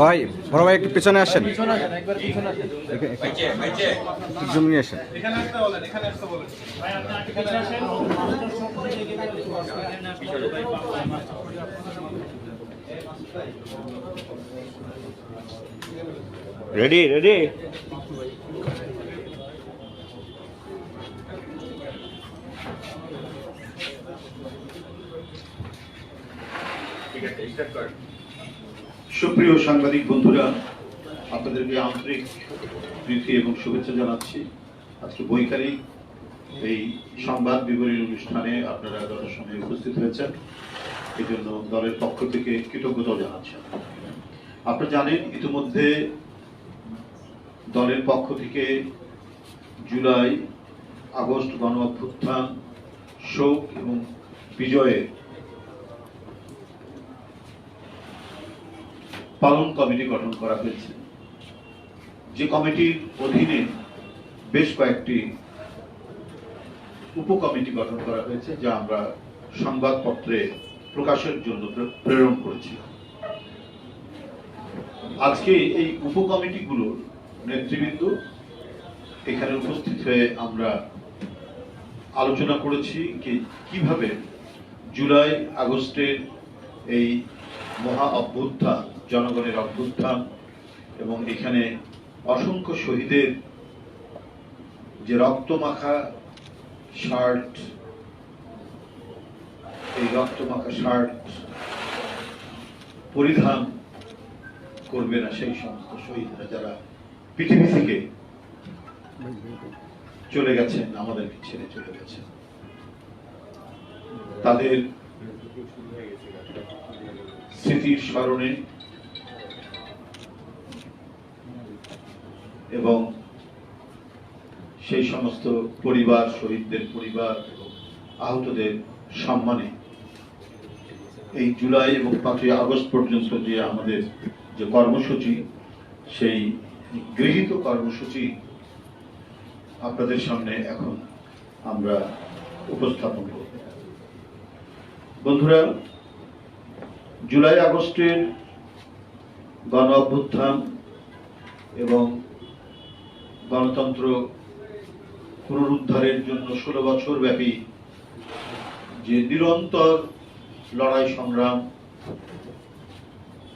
ভাই বড় ভাই একটু পেছনে আসেন। জুম নিয়ে আসেন। রেডি রেডি সুপ্রিয় সাংবাদিক বন্ধুরা, আপনাদেরকে আন্তরিক প্রীতি এবং শুভেচ্ছা জানাচ্ছি। আজকে বৈকারিক এই সংবাদ বিবরণী অনুষ্ঠানে আপনারা দলের সঙ্গে উপস্থিত হয়েছেন। এই জন্য দলের পক্ষ থেকে কৃতজ্ঞতা জানাচ্ছেন আপনারা জানেন, ইতিমধ্যে দলের পক্ষ থেকে জুলাই, আগস্ট গণ অভ্যুত্থান শোক এবং বিজয়ের পালন কমিটি গঠন করা হয়েছে। যে কমিটির অধীনে বেশ কয়েকটি উপকমিটি গঠন করা হয়েছে, যা আমরা সংবাদপত্রে প্রকাশের জন্য প্রেরণ করেছি। আজকে এই উপকমিটিগুলোর নেতৃবৃন্দ এখানে উপস্থিত হয়ে আমরা আলোচনা করেছি কি, কীভাবে জুলাই আগস্টের এই মহা অভ্যুত্থান জনগণের অভ্যুত্থান এবং এখানে অসংখ্য শহীদের যে রক্তমাখা শার্ট, এই রক্তমাখা শার্ট পরিধান করবে না সেই সমস্ত শহীদরা যারা পৃথিবী থেকে চলে গেছেন, আমাদেরকে ছেড়ে চলে গেছেন। তাদের স্মৃতির স্মরণে এবং সেই সমস্ত পরিবার, শহীদদের পরিবার এবং আহতদের সম্মানে এই জুলাই এবং পাঁচই আগস্ট পর্যন্ত যে আমাদের যে কর্মসূচি, সেই গৃহীত কর্মসূচি আপনাদের সামনে এখন আমরা উপস্থাপন করব। বন্ধুরা, জুলাই আগস্টের গণ অভ্যুত্থান এবং গণতন্ত্র পুনরুদ্ধারের জন্য ষোলো বছর ব্যাপী যে নিরন্তর লড়াই সংগ্রাম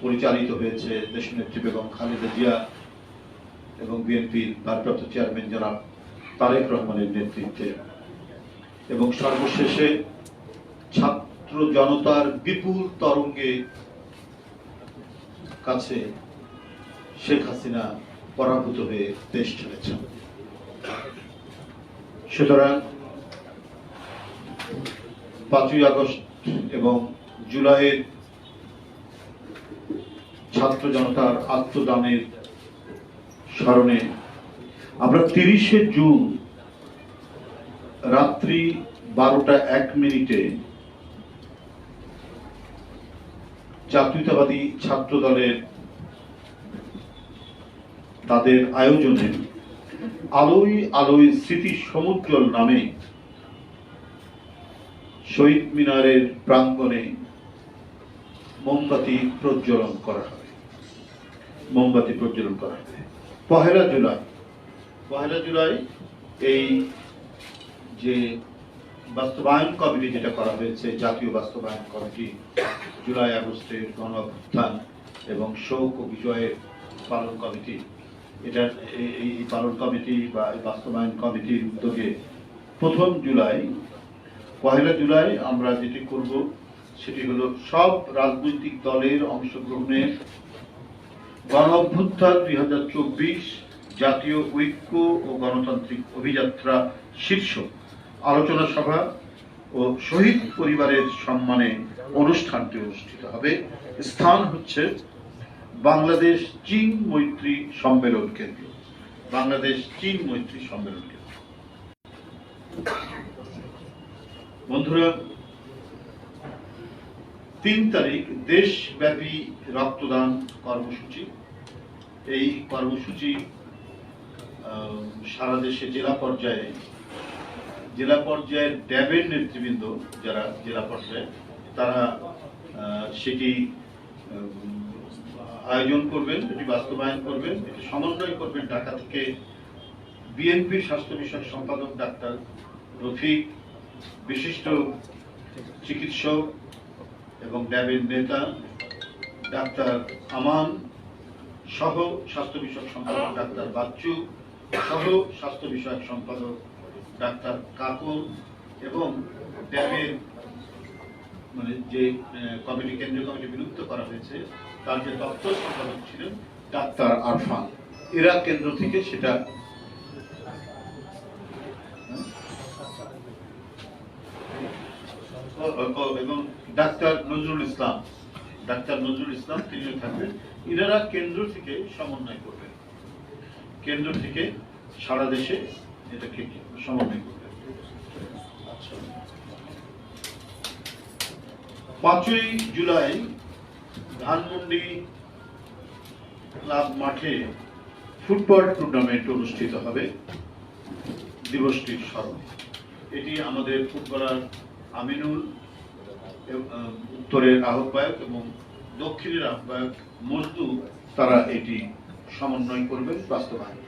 পরিচালিত হয়েছে দেশ দেশনেত্রী বেগম খালেদা জিয়া এবং বিএনপির ভারপ্রাপ্ত চেয়ারম্যান জনাব তারেক রহমানের নেতৃত্বে। এবং সর্বশেষে ছাত্র জনতার বিপুল তরঙ্গে কাছে শেখ হাসিনা পরাভূত হয়ে দেশ ছেড়েছেন সুতরাং পাঁচই আগস্ট এবং জুলাইয়ের ছাত্র জনতার আত্মদানের স্মরণে আমরা তিরিশে জুন রাত্রি বারোটা এক মিনিটে জাতীয়তাবাদী ছাত্র দলের তাদের আয়োজনে আলোয় আলোয় স্মৃতি সমুজ্জ্বল নামে শহীদ মিনারের প্রাঙ্গণে মোমবাতি প্রজ্বলন করা হবে। মোমবাতি প্রজ্বলন করা হবে। পহেলা জুলাই পহেলা জুলাই এই যে বাস্তবায়ন কমিটি যেটা করা হয়েছে, জাতীয় বাস্তবায়ন কমিটি, জুলাই আগস্টের গণ এবং শোক ও বিজয়ের পালন কমিটি এটা এই- এই পালন কমিটি বা এই বাস্তবায়ন কমিটির উদ্যোগে প্রথম জুলাই, পহেলা জুলাই আমরা যেটি করব, সেটি হলো সব রাজনৈতিক দলের অংশগ্রহণের গণ অভ্যুত্থান দুই হাজার চব্বিশ জাতীয় ঐক্য ও গণতান্ত্রিক অভিযাত্রা শীর্ষ আলোচনা সভা ও শহীদ পরিবারের সম্মানে অনুষ্ঠানটি অনুষ্ঠিত হবে। স্থান হচ্ছে বাংলাদেশ চীন মৈত্রী সম্মেলন কেন্দ্র। বাংলাদেশ চীন মৈত্রী সম্মেলন কেন্দ্র। বন্ধুরা, তিন তারিখ দেশব্যাপী রক্তদান কর্মসূচি। এই কর্মসূচি সারা দেশে জেলা পর্যায়ে, জেলা পর্যায়ের ড্যাবের নেতৃবৃন্দ যারা জেলা পর্যায়ে, তারা সেটি আয়োজন করবেন, এটি বাস্তবায়ন করবেন, এটি সমন্বয় করবেন ঢাকা থেকে বিএনপির স্বাস্থ্য বিষয়ক সম্পাদক ডাক্তার রফিক, বিশিষ্ট চিকিৎসক এবং ড্যাবের নেতা ডাক্তার আমান সহ স্বাস্থ্য বিষয়ক সম্পাদক ডাক্তার বাচ্চু সহ স্বাস্থ্য বিষয়ক সম্পাদক ডাক্তার কাকুর এবং ড্যাবের মানে যে কমিটি, কেন্দ্রীয় কমিটি বিলুপ্ত করা হয়েছে তার যে দপ্তর সম্পাদক ছিলেন ডাক্তার আরফান। এরা কেন্দ্র থেকে সেটা এবং ডাক্তার নজরুল ইসলাম, ডাক্তার নজরুল ইসলাম তিনিও থাকবেন। ইনারা কেন্দ্র থেকে সমন্বয় করবেন। কেন্দ্র থেকে সারা দেশে এটাকে সমন্বয় করবেন। পাঁচই জুলাই ধানমন্ডি ক্লাব মাঠে ফুটবল টুর্নামেন্ট অনুষ্ঠিত হবে। দিবসটির স্মরণে। এটি আমাদের ফুটবলার আমিনুল উত্তরের আহ্বায়ক এবং দক্ষিণের আহ্বায়ক মজদু তারা এটি সমন্বয় করবেন বাস্তবায়ন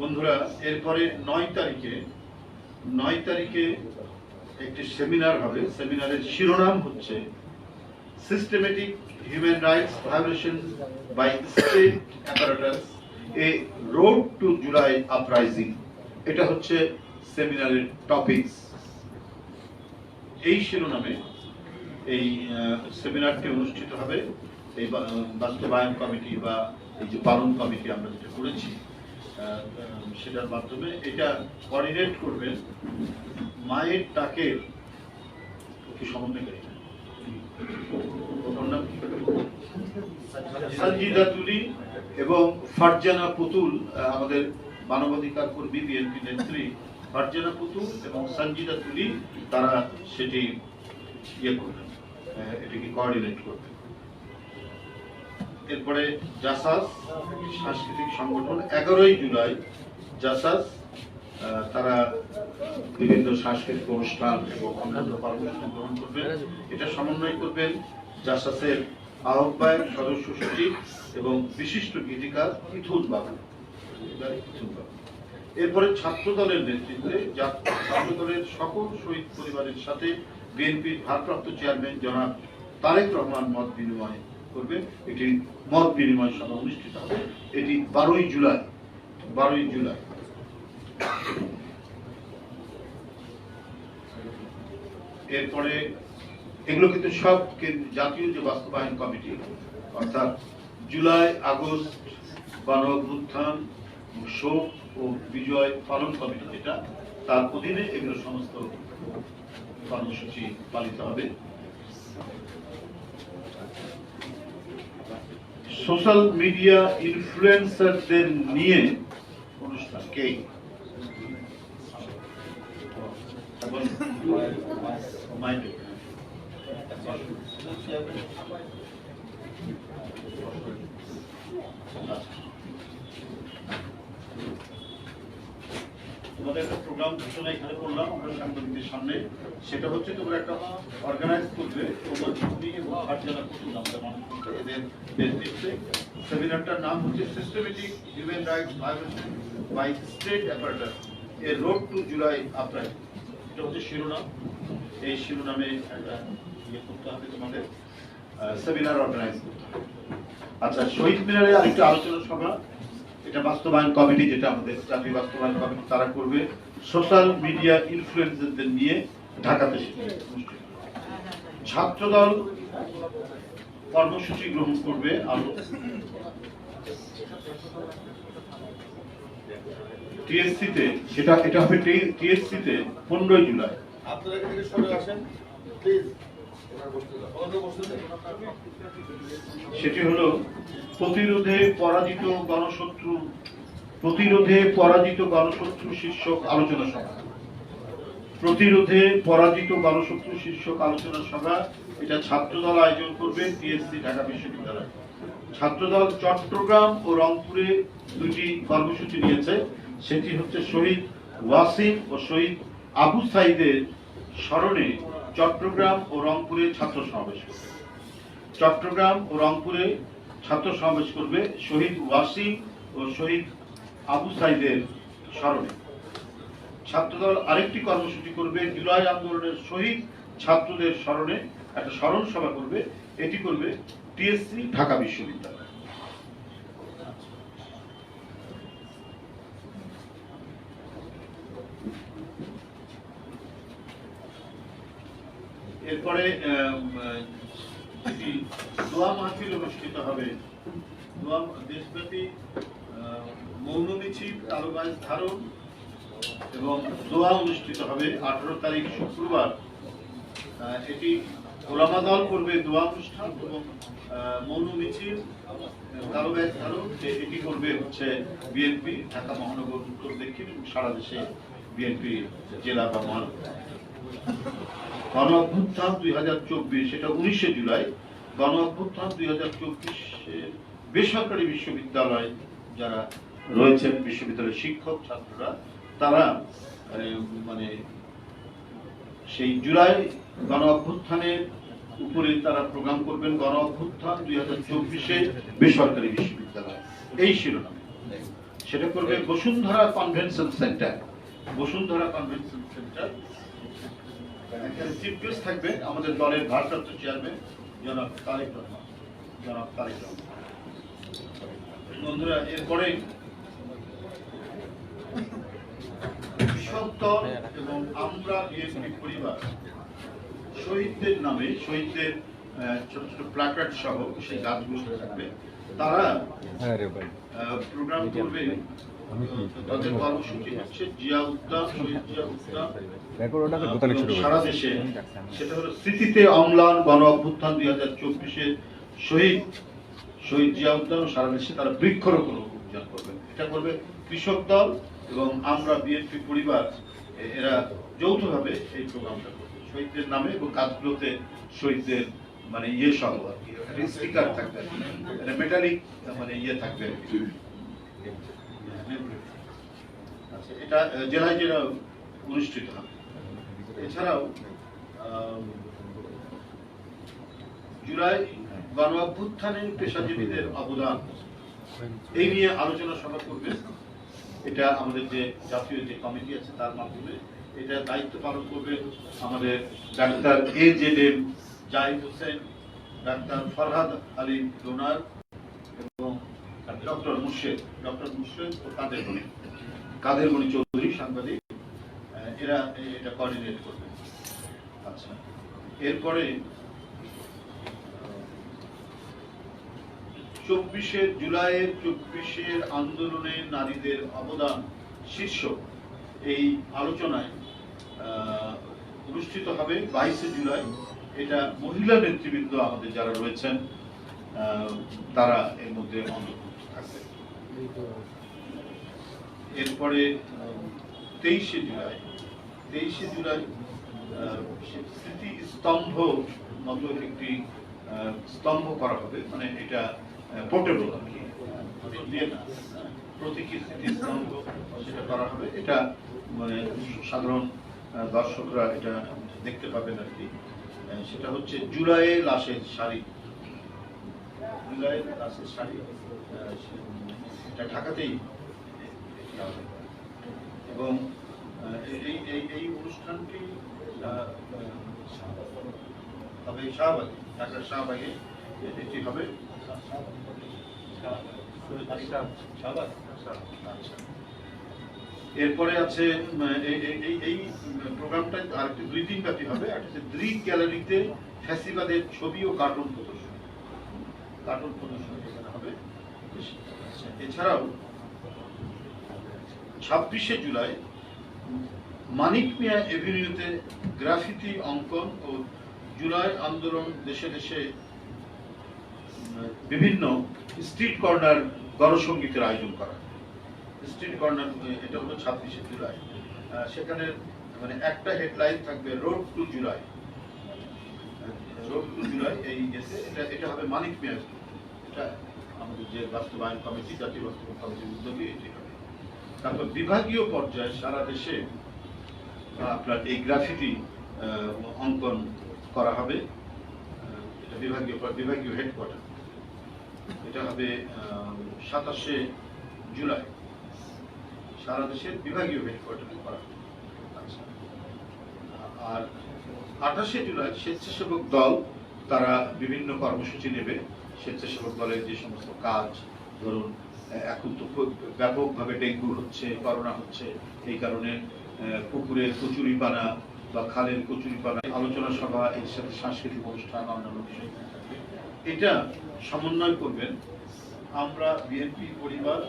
বন্ধুরা, এরপরে নয় তারিখে নয় তারিখে একটি সেমিনার হবে। সেমিনারের শিরোনাম হচ্ছে systematic human rights violation by state apparatus a road to July uprising এটা হচ্ছে সেমিনারের টপিকস এই শিরোনামে এই সেমিনারটি অনুষ্ঠিত হবে। এই বাস্তবায়ন কমিটি বা এই যে পালন কমিটি আমরা যেটা করেছি সেটার মাধ্যমে এটা কোঅর্ডিনেট করবেন মায়ের টাকের কি সমন্বয়কারী। ওর সঞ্জিদা তুলি এবং ফারজানা পুতুল আমাদের মানবাধিকার কর্মী বিএনপি নেত্রী ফারজানা পুতুল এবং সঞ্জিদা তুলি, তারা সেটি ইয়ে করবেন এটিকে কোঅর্ডিনেট করবেন। এরপরে জাসাস, সাংস্কৃতিক সংগঠন, এগারোই জুলাই জাসাস তারা বিভিন্ন সাংস্কৃতিক অনুষ্ঠান এবং অন্যান্য কর্মসূচি গ্রহণ করবেন এটা সমন্বয় করবেন জাসাসের আহ্বায়ক সদস্য সচিব এবং বিশিষ্ট গীতিকার ইথুল বাবু। এরপরে ছাত্র দলের নেতৃত্বে ছাত্র দলের সকল শহীদ পরিবারের সাথে বিএনপির ভারপ্রাপ্ত চেয়ারম্যান জনাব তারেক রহমান মত বিনিময় করবেন এটি মত বিনিময় সভা অনুষ্ঠিত হবে। এটি বারোই জুলাই বারোই জুলাই। এরপরে এগুলো কিন্তু সব জাতীয় যে বাস্তবায়ন কমিটি, অর্থাৎ জুলাই, আগস্ট গণ অভ্যুত্থান শোক ও বিজয় পালন কমিটি যেটা, তার অধীনে এগুলো সমস্ত কর্মসূচি পালিত হবে। সোশ্যাল মিডিয়া ইনফ্লুয়েন্সারদের নিয়ে অনুষ্ঠান কে? এবং মাইন্ড তোমাদের একটা প্রোগ্রাম ঘোষণা এখানে করলাম আমরা সাংবাদিকদের সামনে। সেটা হচ্ছে তোমরা একটা অর্গানাইজ করবে তোমরা তুমি এবং আটজনা কুতুল আমাদের মানুষ এদের সেমিনারটার নাম হচ্ছে systematic human rights violation by state apparatus a road to July upright এটা হচ্ছে শিরোনাম। এই শিরোনামে একটা ইয়ে সেমিনার অর্গানাইজ করতে হবে। আচ্ছা শহীদ মিনারে আরেকটা আলোচনা সভা, এটা বাস্তবায়ন কমিটি, যেটা আমাদের জাতীয় বাস্তবায়ন কমিটি, তারা করবে। সোশ্যাল মিডিয়া ইনফ্লুয়েন্সারদের নিয়ে ঢাকাতে ছাত্রদল কর্মসূচি গ্রহণ করবে আরও। টিএসসিতে সেটা, এটা হবে টিএসসিতে পনেরোই জুলাই। আপনারা এখান থেকে আসেন। প্লিজ। সেটি হলো, প্রতিরোধে পরাজিত গণশত্রু, প্রতিরোধে পরাজিত গণশত্রু শীর্ষক আলোচনা সভা। প্রতিরোধে পরাজিত গণশত্রু শীর্ষক আলোচনা সভা, এটা ছাত্রদল আয়োজন করবে, টিএসসি, ঢাকা বিশ্ববিদ্যালয়। ছাত্রদল চট্টগ্রাম ও রংপুরে দুটি কর্মসূচি নিয়েছে। সেটি হচ্ছে শহীদ ওয়াসিম ও শহীদ আবু সাইদের স্মরণে চট্টগ্রাম ও রংপুরে ছাত্র সমাবেশ করবে। চট্টগ্রাম ও রংপুরে ছাত্র সমাবেশ করবে শহীদ ওয়াসিম ও শহীদ আবু সাইদের স্মরণে। ছাত্রদল আরেকটি কর্মসূচি করবে, জুলাই আন্দোলনের শহীদ ছাত্রদের স্মরণে একটা স্মরণ সভা করবে। এটি করবে টিএসসি, ঢাকা বিশ্ববিদ্যালয়। এরপরে দোয়া মাহফিল অনুষ্ঠিত হবে। দোয়া দেশব্যাপী মৌন মিছিল তালুবাইজ ধারণ এবং দোয়া অনুষ্ঠিত হবে আঠারো তারিখ শুক্রবার। এটি ওলামা দল করবে দোয়া অনুষ্ঠান এবং মৌন মিছিল তালুবাইজ ধারণ এটি করবে হচ্ছে বিএনপি, ঢাকা মহানগর উত্তর দক্ষিণ এবং সারা দেশে বিএনপি জেলা বা মহানগর। গণ অভ্যুত্থান দুই হাজার চব্বিশ এটা উনিশে জুলাই। গণ অভ্যুত্থান দুই হাজার চব্বিশে বেসরকারি বিশ্ববিদ্যালয় যারা রয়েছেন, বিশ্ববিদ্যালয়ের শিক্ষক ছাত্ররা, তারা মানে সেই জুলাই গণ অভ্যুত্থানের উপরে তারা প্রোগ্রাম করবেন, গণ অভ্যুত্থান দুই হাজার চব্বিশে বেসরকারি বিশ্ববিদ্যালয়। এই শিরোনামে। সেটা করবে Bashundhara convention centre. Bashundhara convention centre chief guest থাকবে আমাদের দলের ভারপ্রাপ্ত চেয়ারম্যান জনাব তারেক রহমান। জনাব তারেক রহমান। বন্ধুরা এরপরে এবং আমরা বিএনপি পরিবার শহীদদের নামে শহীদদের ছোট ছোট প্ল্যাকার্ড সহ সেই গাছগুলো থাকবে। তারা প্রোগ্রাম করবে তাদের কর্মসূচি হচ্ছে জিয়া উদ্যান শহীদ জিয়া উদ্যান সারা দেশে সেটা হলো স্মৃতিতে অম্লান গণ অভ্যুত্থান দুই হাজার চব্বিশে শহীদ শহীদ জিয়া উদ্যান সারা দেশে তারা বৃক্ষরোপণ অভিযান করবে। এটা করবে কৃষক দল এবং আমরা বিএনপি পরিবার এরা যৌথভাবে এই প্রোগ্রামটা করবে। শহীদদের নামে এবং কাজগুলোতে শহীদদের মানে ইয়ে সহ আর কি স্টিকার থাকবে মেটালিক মানে ইয়ে থাকবে আচ্ছা এটা জেলায় জেলা অনুষ্ঠিত হবে। এছাড়াও জুলাই গণ পেশাজীবীদের অবদান এই নিয়ে আলোচনা সভা করবে। এটা আমাদের যে জাতীয় যে কমিটি আছে তার মাধ্যমে এটা দায়িত্ব পালন করবে আমাদের doctor A Z M Zahid Hossain, doctor Farhad Ali donor এবং ডক্টর মুর্শেদ ডক্টর মুর্শেদ ও কাদের মণি। কাদের মণি চৌধুরী, সাংবাদিক। এরা এটা কোঅর্ডিনেট করবে। আচ্ছা এরপরে, চব্বিশে জুলাইয়ের চব্বিশের আন্দোলনে নারীদের অবদান শীর্ষক এই আলোচনায় অনুষ্ঠিত হবে বাইশে জুলাই। এটা মহিলা নেতৃবৃন্দ আমাদের যারা রয়েছেন তারা এর মধ্যে অন্তর্ভুক্ত থাকবে এরপরে, তেইশে জুলাই তেইশে জুলাই স্মৃতি স্তম্ভ মতো একটি স্তম্ভ করা হবে। মানে এটা পোর্টেবল আর কি। প্রতীকী স্মৃতি স্তম্ভ সেটা করা হবে। এটা মানে সাধারণ দর্শকরা এটা দেখতে পাবেন আর কি। সেটা হচ্ছে জুলাইয়ে লাশের শাড়ি। জুলাইয়ের লাশের শাড়ি এটা ঢাকাতেই এবং এই এই এই অনুষ্ঠানটি হবে আচ্ছা। এরপরে আছে এই- প্রোগ্রামটা আরেকটি দুই দিন ব্যাপী হবে একটা হচ্ছে দৃক গ্যালারিতে ফ্যাসিবাদের ছবি ও কার্টুন প্রদর্শন। কার্টুন প্রদর্শন হবে। এছাড়াও ছাব্বিশে জুলাই মানিক মিয়া এভিনিউতে গ্রাফিতি অঙ্কন ও জুলাই আন্দোলন দেশে দেশে বিভিন্ন স্ট্রিট কর্নার গণসঙ্গীতের আয়োজন করা। স্ট্রিট কর্নার এটা হলো ছাব্বিশে জুলাই। সেখানে মানে একটা হেডলাইন থাকবে road to July road to July এই ইয়েতে এটা এটা হবে মানিক মিয়া এটা আমাদের যে বাস্তবায়ন কমিটি, জাতীয় বাস্তবায়ন কমিটির উদ্যোগে এটি তারপর বিভাগীয় পর্যায়ে সারা দেশে আপনার এই গ্রাফিতি আহ, অঙ্কন করা হবে। এটা বিভাগীয় বিভাগীয় হেডকোয়ার্টার এটা হবে সাতাশে জুলাই। সারা দেশের বিভাগীয় হেডকোয়ার্টারে করা আচ্ছা। আর আঠাশে জুলাই স্বেচ্ছাসেবক দল তারা বিভিন্ন কর্মসূচি নেবে। স্বেচ্ছাসেবক দলের যে সমস্ত কাজ ধরুন এখন তো খুব ব্যাপকভাবে ডেঙ্গু হচ্ছে করোনা হচ্ছে এই কারণে পুকুরের কচুরি পানা বা খালের কচুরি পানা আলোচনা সভা এর সাথে সাংস্কৃতিক অনুষ্ঠান অন্যান্য বিষয়। এটা সমন্বয় করবেন আমরা বিএনপি পরিবার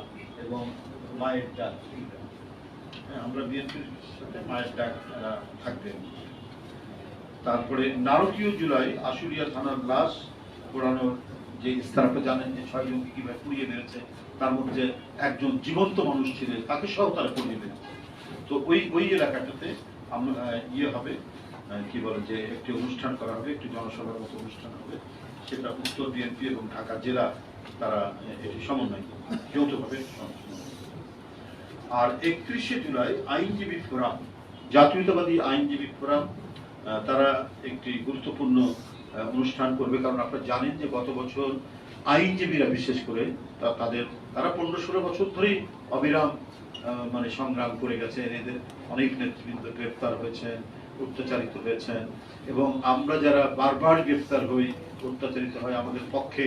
এবং মায়ের ডাক। হ্যাঁ, আমরা বিএনপির সাথে মায়ের ডাক থাকবেন। তারপরে নারকীয় জুলাই আশুলিয়া থানার লাশ পোড়ানোর যে স্থান আপনি জানেন যে ছয়জনকে কীভাবে পুড়িয়ে মেরেছে তার মধ্যে একজন জীবন্ত মানুষ ছিলেন, তাকে সহ তারা তো ওই ওই এলাকাটাতে আমরা ইয়ে হবে কি বলে যে একটি অনুষ্ঠান করা হবে, একটি জনসভার মতো অনুষ্ঠান হবে। সেটা উত্তর বিএনপি এবং ঢাকা জেলা তারা এটি সমন্বয় যৌথভাবে আর একত্রিশে জুলাই আইনজীবী ফোরাম, জাতীয়তাবাদী আইনজীবী ফোরাম তারা একটি গুরুত্বপূর্ণ অনুষ্ঠান করবে। কারণ আপনারা জানেন যে গত বছর আইনজীবীরা বিশেষ করে তাদের তারা পনেরো ষোলো বছর ধরেই অবিরাম মানে সংগ্রাম করে গেছেন। এদের অনেক নেতৃবৃন্দ গ্রেপ্তার হয়েছেন, অত্যাচারিত হয়েছেন এবং আমরা যারা বারবার গ্রেপ্তার হই, অত্যাচারিত হয় আমাদের পক্ষে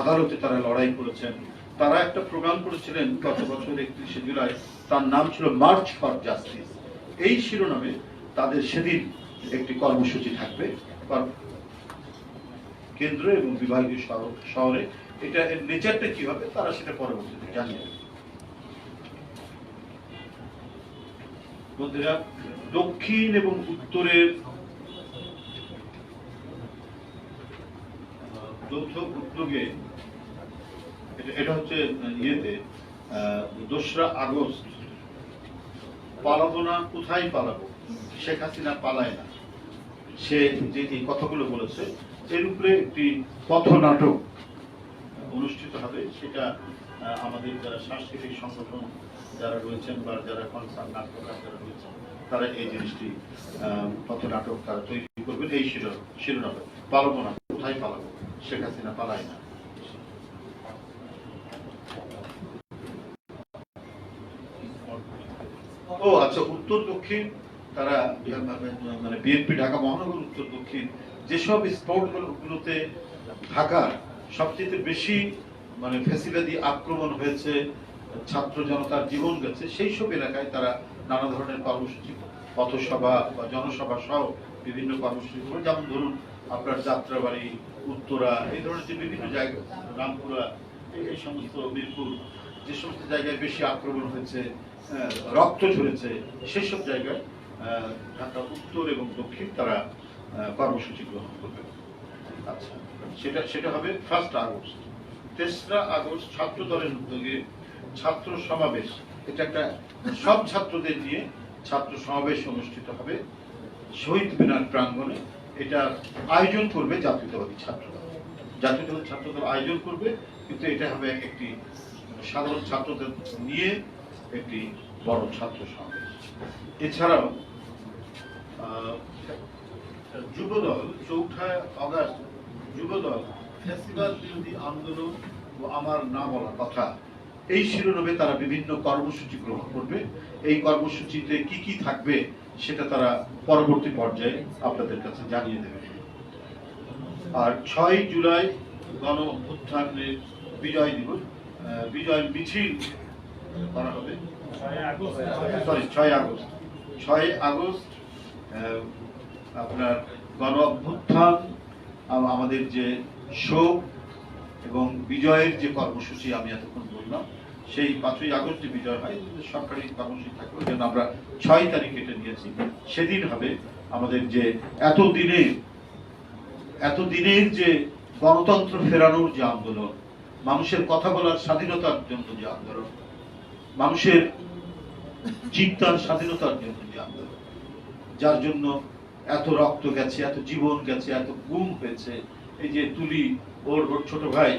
আদালতে তারা লড়াই করেছেন। তারা একটা প্রোগ্রাম করেছিলেন গত বছর একত্রিশে জুলাই। তার নাম ছিল মার্চ ফর জাস্টিস। এই শিরোনামে তাদের সেদিন একটি কর্মসূচি থাকবে। কেন্দ্র এবং বিভাগীয় শহরে এটা এর নেচারটা কি হবে, তারা সেটা পরবর্তীতে জানিয়ে বন্ধুরা, দক্ষিণ এবং উত্তরের যৌথ উদ্যোগে, এটা- হচ্ছে ইয়েতে দোসরা আগস্ট। পালাবো না, কোথায় পালাবো? শেখ হাসিনা পালায় না। সে যে কথাগুলো বলেছে, এর উপরে একটি পথনাটক অনুষ্ঠিত হবে সেটা আমাদের যারা সাংস্কৃতিক সংগঠন যারা রয়েছেন বা যারা কনসার্ট নাট্যকার যারা রয়েছেন তারা এই জিনিসটি আহ, পথনাটক তারা তৈরি করবেন। এই শিরোনাম পালাবো না। কোথায় পালাবো? শেখ হাসিনা পালায় না। ও আচ্ছা উত্তর দক্ষিণ তারা মানে বিএনপি ঢাকা মহানগর উত্তর দক্ষিণ যেসব স্পট গুলোতে ঢাকার সবচেয়ে বেশি মানে ফেসিবাদী আক্রমণ হয়েছে, ছাত্র জনতার জীবন গেছে, সেই সব এলাকায় তারা নানা ধরনের কর্মসূচি, পথসভা বা জনসভা সহ বিভিন্ন কর্মসূচি যেমন ধরুন, আপনার যাত্রাবাড়ি, উত্তরা, এই ধরনের যে বিভিন্ন জায়গা, রামপুরা, এই- সমস্ত মিরপুর, যে সমস্ত জায়গায় বেশি আক্রমণ হয়েছে রক্ত ঝরেছে সেসব জায়গায় ঢাকা উত্তর এবং দক্ষিণ তারা কর্মসূচি গ্রহণ করবে। আচ্ছা। সেটা সেটা হবে ফার্স্ট আগস্ট। তেসরা আগস্ট ছাত্র দলের উদ্যোগে ছাত্র সমাবেশ। এটা একটা, সব ছাত্রদের নিয়ে ছাত্র সমাবেশ অনুষ্ঠিত হবে শহীদ মিনার প্রাঙ্গণে। এটা আয়োজন করবে জাতীয়তাবাদী ছাত্রদল জাতীয়তাবাদী ছাত্রদল আয়োজন করবে, কিন্তু এটা হবে একটি সাধারণ ছাত্রদের নিয়ে একটি বড় ছাত্র সমাবেশ। এছাড়াও যুবদল চৌঠা অগাস্ট যুবদল ফেস্টিভ্যাল বিরোধী আন্দোলন ও আমার না বলা কথা এই শিরোনামে তারা বিভিন্ন কর্মসূচি গ্রহণ করবে। এই কর্মসূচিতে কি কি থাকবে সেটা তারা পরবর্তী পর্যায়ে আপনাদের কাছে জানিয়ে দেবে। আর ছয় জুলাই গণ অভ্যুত্থানের বিজয় দিবস বিজয় মিছিল করা হবে। সরি ছয় আগস্ট। ছয় আগস্ট আপনার গণ অভ্যুত্থান আমাদের যে শোক এবং বিজয়ের যে কর্মসূচি আমি এতক্ষণ বললাম, সেই পাঁচই আগস্ট যে বিজয় হয়, সরকারি কর্মসূচি থাকবে জন্য আমরা ছয় তারিখ এটা নিয়েছি। সেদিন হবে আমাদের যে এতদিনের এতদিনের যে গণতন্ত্র ফেরানোর যে আন্দোলন, মানুষের কথা বলার স্বাধীনতার জন্য যে আন্দোলন, মানুষের চিন্তার স্বাধীনতার জন্য যে আন্দোলন, যার জন্য এত রক্ত গেছে, এত জীবন গেছে, এত গুম হয়েছে। এই যে তুলি, ওর ওর ছোট ভাই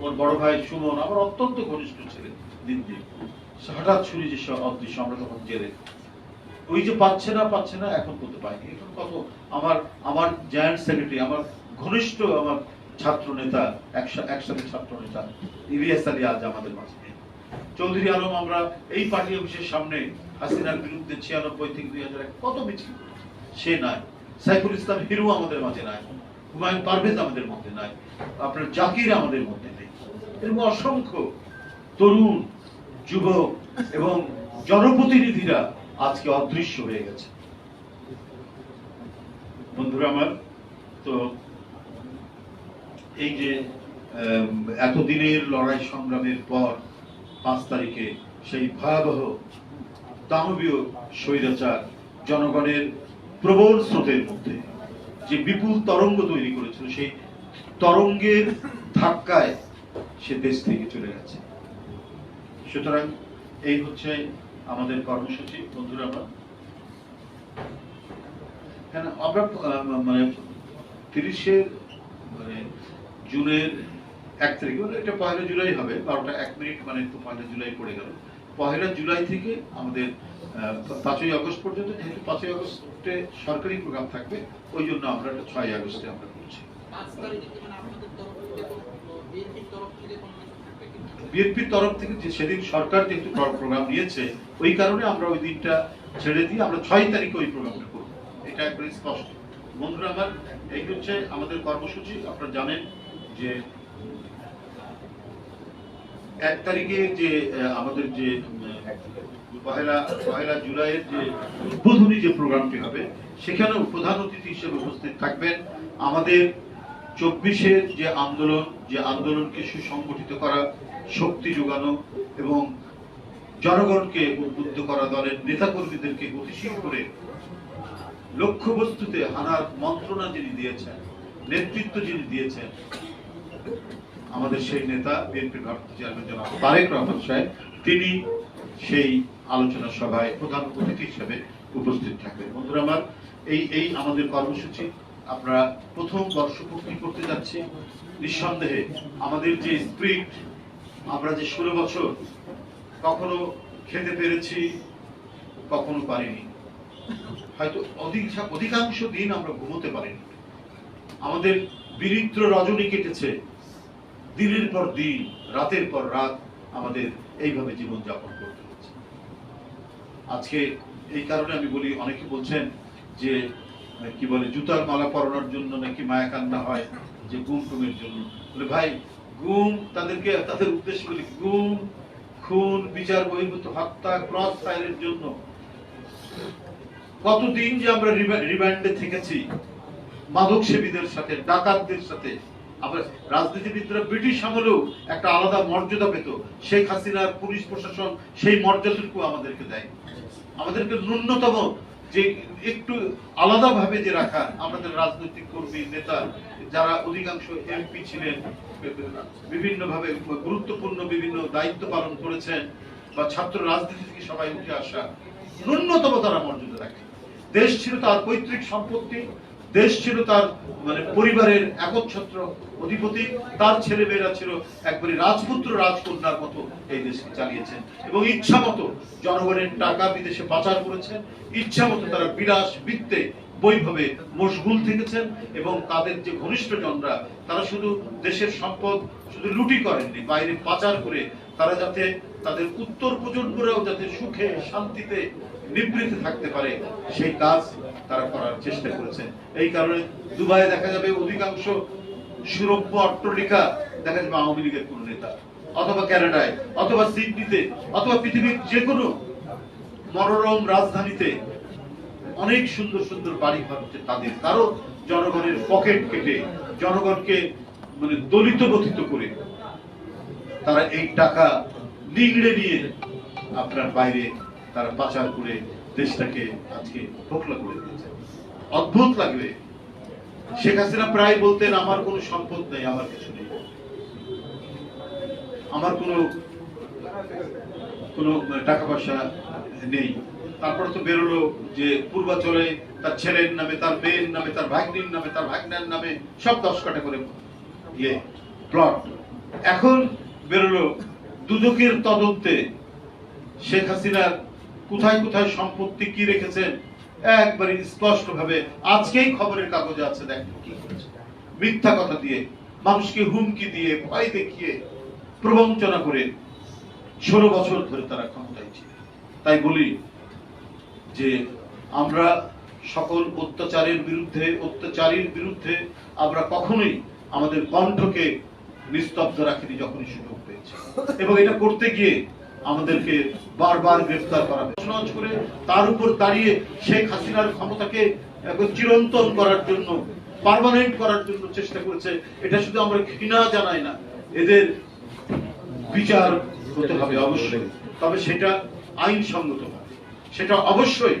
ওর বড় ভাই সুমন আমার অত্যন্ত ঘনিষ্ঠ ছিলেন দিন দিন হঠাৎ শুনি যে অদৃশ্য আমরা তখন জেলে ওই যে পাচ্ছে না পাচ্ছে না, এখন করতে পায়নি। এখন কত আমার আমার জয়েন্ট সেক্রেটারি আমার ঘনিষ্ঠ আমার ছাত্র নেতা, একসা- একসাথে ছাত্র নেতা, ইলিয়াস আলী আজ আমাদের মাঝে চৌধুরী আলম, আমরা এই পার্টি অফিসের সামনে হাসিনার বিরুদ্ধে ছিয়ানব্বই থেকে দুই হাজার কত মিছিল। সে নাই। সাইফুল ইসলাম হিরু আমাদের মাঝে নাই। হুমায়ুন পারভেজ আমাদের মধ্যে নাই। আপনার জাকির আমাদের মধ্যে নেই। এরকম অসংখ্য তরুণ, যুবক এবং জনপ্রতিনিধিরা আজকে অদৃশ্য হয়ে গেছে। বন্ধুরা আমার, তো এই যে এতদিনের লড়াই সংগ্রামের পর পাঁচ তারিখে সেই ভয়াবহ দানবীয় স্বৈরাচার জনগণের প্রবল স্রোতের মধ্যে যে বিপুল তরঙ্গ তৈরি করেছিল, সেই তরঙ্গের ধাক্কায় সে দেশ থেকে চলে গেছে। সুতরাং এই হচ্ছে আমাদের কর্মসূচি। বন্ধুরা, আমার হ্যাঁ আমরা মানে তিরিশের মানে জুনের এক তারিখে মানে এটা পয়লা জুলাই হবে, বারোটা এক মিনিট মানে একটু পয়লা জুলাই পড়ে গেল। পয়লা জুলাই থেকে আমাদের পাঁচই আগস্ট পর্যন্ত যেহেতু পাঁচই আগস্টে সরকারি প্রোগ্রাম থাকবে ওই জন্য আমরা এটা ছয় আগস্টে আমরা করছি। মানে বিএনপির তরফ থেকে যে সেদিন সরকার যেহেতু প্রোগ্রাম নিয়েছে ওই কারণে আমরা ওই দিনটা ছেড়ে দিয়ে আমরা ছয় তারিখে ওই প্রোগ্রামটা করব। এটা একবারে স্পষ্ট। বন্ধুরা আমার এই হচ্ছে আমাদের কর্মসূচি। আপনারা জানেন যে এক তারিখে যে আমাদের যে পহেলা পহেলা জুলাইয়ের যে উদ্বোধনী যে প্রোগ্রামটি হবে, সেখানেও প্রধান অতিথি হিসেবে উপস্থিত থাকবেন। আমাদের চব্বিশের যে আন্দোলন, যে আন্দোলনকে সুসংগঠিত করা শক্তি যোগানো এবং জনগণকে উদ্বুদ্ধ করা দলের নেতাকর্মীদেরকে গতিশীল করে লক্ষ্যবস্তুতে হানার মন্ত্রণা যিনি দিয়েছেন, নেতৃত্ব যিনি দিয়েছেন আমাদের সেই নেতা, বিএনপির ভারপ্রাপ্ত চেয়ারম্যান জনাব তারেক রহমান সাহেব, তিনি সেই আলোচনা সভায় প্রধান অতিথি হিসেবে উপস্থিত থাকবেন। বন্ধুরা আমার, এই এই আমাদের কর্মসূচি আমরা প্রথম বর্ষপূর্তি করতে যাচ্ছি নিঃসন্দেহে আমাদের যে স্প্রিট, আমরা যে ষোলো বছর কখনো খেতে পেরেছি, কখনো পারিনি। হয়তো অধিক- অধিকাংশ দিন আমরা ঘুমোতে পারিনি। আমাদের বিরিদ্র রজনী কেটেছে। দিনের পর দিন, রাতের পর রাত আমাদের এইভাবে জীবন যাপন করতে হচ্ছে। আজকে এই কারণে আমি বলি, অনেকে বলছেন যে কি বলে, জুতার মালা পরানোর জন্য নাকি মায়া কান্না হয়, যে গুম টুমের জন্য। বলে, ভাই গুম তাদেরকে, তাদের উদ্দেশ্য বলি গুম খুন, বিচার, বহির্ভূত হত্যা, ক্রস ফায়ারের জন্য। কতদিন যে আমরা রিমা- রিমান্ডে থেকেছি মাদক সেবীদের সাথে, ডাকাতদের সাথে রাজনীতিবিদরা ব্রিটিশ আমলেও একটা আলাদা মর্যাদা পেত। শেখ হাসিনার পুলিশ প্রশাসন সেই মর্যাদাটুকু আমাদেরকে দেয় আমাদেরকে ন্যূনতম যে একটু আলাদা ভাবে যে রাখা, আমাদের রাজনৈতিক কর্মী, নেতা, যারা অধিকাংশ এমপি ছিলেন বিভিন্ন ভাবে গুরুত্বপূর্ণ বিভিন্ন দায়িত্ব পালন করেছেন বা ছাত্র রাজনীতি থেকে সবাই উঠে আসা, ন্যূনতম তারা মর্যাদা রাখে দেশ ছিল তার পৈতৃক সম্পত্তি দেশ ছিল তার মানে পরিবারের একচ্ছত্র অধিপতি, তার ছেলে মেয়েরা ছিল একবারে রাজপুত্র রাজকন্যার মতো এই দেশকে চালিয়েছেন। এবং ইচ্ছা মতো জনগণের টাকা বিদেশে পাচার করেছেন। ইচ্ছা মতো তারা বিলাস বৃত্তে বৈভাবে মশগুল থেকেছেন এবং তাদের যে ঘনিষ্ঠ জনরা, তারা শুধু দেশের সম্পদ শুধু লুটি করেননি, বাইরে পাচার করে তারা যাতে তাদের উত্তর প্রজন্মরাও যাতে সুখে, শান্তিতে নিবৃত্তে থাকতে পারে, সেই কাজ তারা করার চেষ্টা করেছেন। এই কারণে দুবাইয়ে দেখা যাবে অধিকাংশ সুরভ্য অট্টলিকা দেখা যাবে আওয়ামী লীগের কোন নেতা। অথবা ক্যানাডায়, অথবা সিডনিতে, অথবা পৃথিবীর যে কোনো মনোরম রাজধানীতে অনেক সুন্দর সুন্দর বাড়ি ঘর হচ্ছে তাদের। কারও জনগণের পকেট কেটে, জনগণকে মানে দলিত গঠিত করে তারা এই টাকা নিংড়ে নিয়ে আপনার বাইরে তারা পাচার করে দেশটাকে আজকে ফোকলা করে দিয়েছে। অদ্ভুত লাগবে। শেখ হাসিনা প্রায় বলতেন, আমার কোনো সম্পদ নেই, আমার কিছু নেই। আমার কোনো কোনো টাকা পয়সা নেই। তারপর তো বেরোলো যে পূর্বাচলে তার ছেলের নামে, তার মেয়ের নামে, তার ভাগ্নির নামে, তার ভাগ্নার নামে সব দশ কাটা করে ইয়ে প্লট এখন বেরোলো দুদকের তদন্তে শেখ হাসিনার কোথায় কোথায় সম্পত্তি কি রেখেছেন একবারে স্পষ্ট ভাবে আজকেই খবরের কাগজে আছে, দেখেন কি মিথ্যা কথা দিয়ে, মানুষকে হুমকি দিয়ে, ভয় দেখিয়ে, প্রবঞ্চনা করে ষোলো বছর ধরে তারা ক্ষমতায় ছিল। তাই বলি যে আমরা সকল অত্যাচারের বিরুদ্ধে, অত্যাচারীর বিরুদ্ধে আমরা কখনোই আমাদের কণ্ঠকে নিস্তব্ধ রাখিনি যখনই সুযোগ পেয়েছি। এবং এটা করতে গিয়ে আমাদেরকে বারবার গ্রেফতার করা। তছনছ করে তার উপর দাঁড়িয়ে শেখ হাসিনার ক্ষমতাকে চিরন্তন করার জন্য পার্মানেন্ট করার জন্য চেষ্টা করেছে, এটা শুধু আমরা ঘৃণা জানাই না, এদের বিচার হতে হবে অবশ্যই। তবে সেটা আইনসঙ্গত সেটা অবশ্যই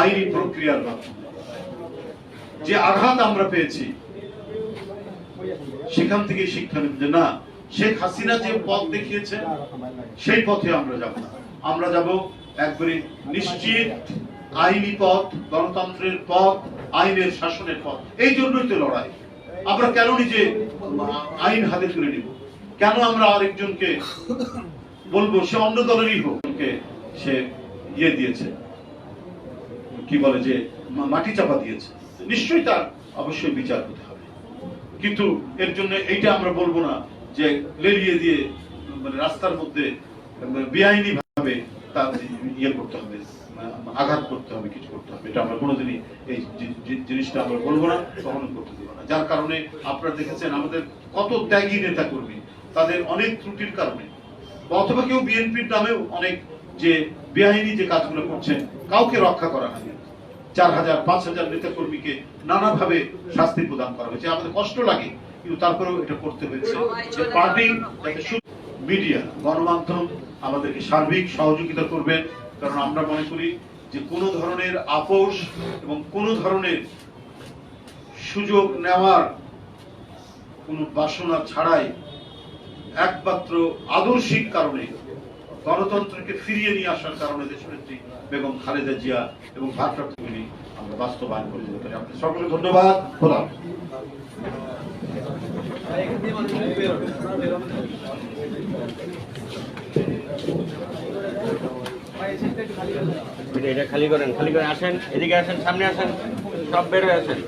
আইনি প্রক্রিয়ার যে আঘাত আমরা পেয়েছি, সেখান থেকে শিক্ষা যে না শেখ হাসিনা যে পথ দেখিয়েছেন, সেই পথে আমরা যাব আমরা যাব একবারে নিশ্চিত আইনি পথ, গণতন্ত্রের পথ, আইনের শাসনের পথ। এই জন্যই তো লড়াই। আমরা কেন নিজে আইন হাতে তুলে নিব? কেন আমরা আরেকজনকে বলব, সে অন্য দলেরই হোক সে ইয়ে দিয়েছে? কি বলে যে মাটি চাপা দিয়েছে? নিশ্চয়ই তার অবশ্যই বিচার হতে হবে। কিন্তু এর জন্য এইটা আমরা বলব না যে লেলিয়ে দিয়ে মানে রাস্তার মধ্যে বেআইনি ভাবে তার ইয়ে করতে হবে আঘাত করতে হবে, কিছু করতে হবে। এটা আমরা কোনোদিনই এই জিনিসটা আমরা বলব না কখনো করতে দেবো না। যার কারণে আপনারা দেখেছেন, আমাদের কত ত্যাগী নেতা কর্মী তাদের অনেক ত্রুটির কারণে। অথবা কেউ বিএনপির নামেও অনেক যে বেআইনি যে কাজগুলো করছেন, কাউকে রক্ষা করা হয়নি। চার হাজার, পাঁচ হাজার নেতা কর্মীকে নানাভাবে শাস্তি প্রদান করা হয়েছে। আমাদের কষ্ট লাগে। কিন্তু তারপরেও এটা করতে হয়েছে। যে পার্টি মিডিয়া গণমাধ্যম আমাদেরকে সার্বিক সহযোগিতা করবেন কারণ আমরা মনে করি যে কোনো ধরনের আপোষ এবং কোনো ধরনের সুযোগ নেওয়ার কোনো বাসনা ছাড়াই একমাত্র আদর্শিক কারণে গণতন্ত্রকে ফিরিয়ে নিয়ে আসার কারণে দেশনেত্রী বেগম খালেদা জিয়া এবং ভারপ্রাপ্তগুলি আমরা বাস্তবায়ন করে যেতে পারি। আপনাদের সকলে ধন্যবাদ। খোদা। এটা খালি করেন খালি করে আসেন এদিকে আসেন সামনে আসেন সব বের হয়ে আসেন।